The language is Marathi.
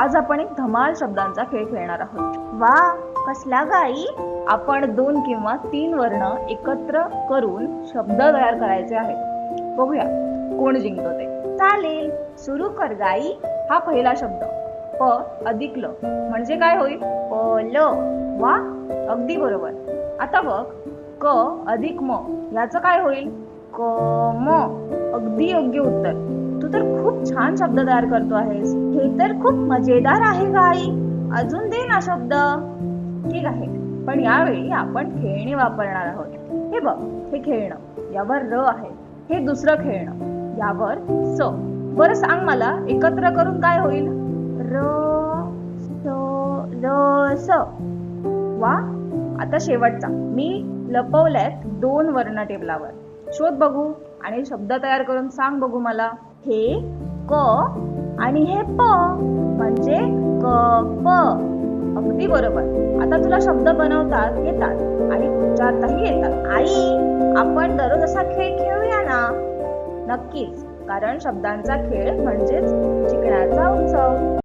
आज आपण एक धमाल शब्दांचा खेळ खेळणार आहोत. वा कसला गाई? आपण दोन किंवा तीन वर्ण एकत्र करून शब्द तयार करायचे आहेत. बघूया कोण जिंकतो ते? चालेल सुरू कर गाई. हा पहिला शब्द. प अधिक ल म्हणजे काय होईल? पल वा अगदी बरोबर. आता बघ क अधिक म. याचं काय होईल? कम अगदी योग्य उत्तर. तू तर खूप छान शब्द तयार करतो आहेस. हे तर खूप मजेदार आहे गाई अजून दे ना शब्द. ठीक आहे. पण यावेळी आपण खेळणी वापरणार आहोत. हे बघ हे खेळणं. यावर र आहे. हे दुसरं खेळणं. यावर स. बरं सांग मला एकत्र करून काय होईल? र स र स. वा आता शेवटचा. मी लपवल्यात दोन वर्ण टेबलावर. शोध बघू आणि शब्द तयार करून सांग बघू मला. हे क आणि हे प म्हणजे क प. अगदी बरोबर. आता तुला शब्द बनवतात येतात आणि उच्चारताही येतात. आई आपण दररोज असा खेळ खेळूया ना? नक्कीच. कारण शब्दांचा खेळ म्हणजेच शिकण्याचा उत्सव.